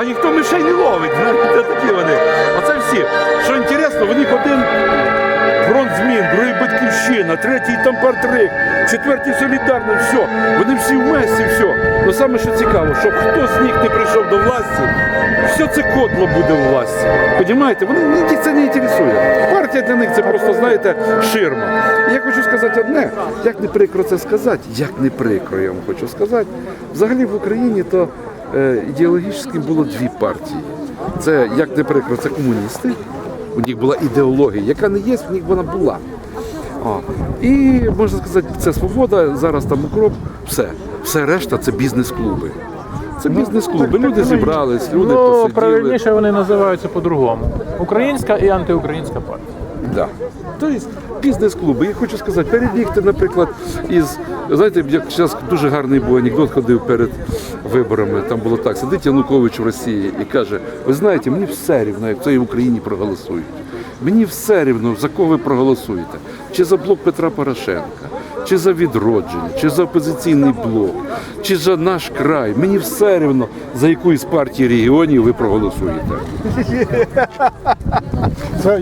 А ніхто мишей не ловить. Знаєте, такі вони. Оце всі. Що інтересно, в них один фронт змін, другий батьківщина, третій там партрик, четвертий солідарний, все. Вони всі в месі, все. Ну саме що цікаво, щоб хто з них не прийшов до власті, все це кодло буде у власті. Понімаєте? Вони ні це не інтересує. Партія для них це просто, знаєте, ширма. І я хочу сказати одне, як не прикро це сказати, як не прикро, я вам хочу сказати. Взагалі в Україні то е, ідеологічно було дві партії. Це як не прикро, це комуністи. У них була ідеологія, яка не є, в них вона була. О. І можна сказати, це свобода, зараз там укроп, все. Все решта це бізнес-клуби. Це бізнес-клуби. Люди зібрались, люди Ну, посиділи. правильніше вони називаються по-другому. Українська і антиукраїнська партія. Да. Тобто бізнес-клуби. Я хочу сказати, перебігти, наприклад, із. Знаєте, як зараз дуже гарний був анекдот ходив перед виборами. Там було так: сидить Янукович в Росії і каже: ви знаєте, мені все рівно, як в цій Україні проголосують. Мені все рівно, за кого ви проголосуєте. Чи за блок Петра Порошенка, чи за відродження, чи за опозиційний блок, чи за наш край. Мені все рівно, за яку із партій регіонів ви проголосуєте.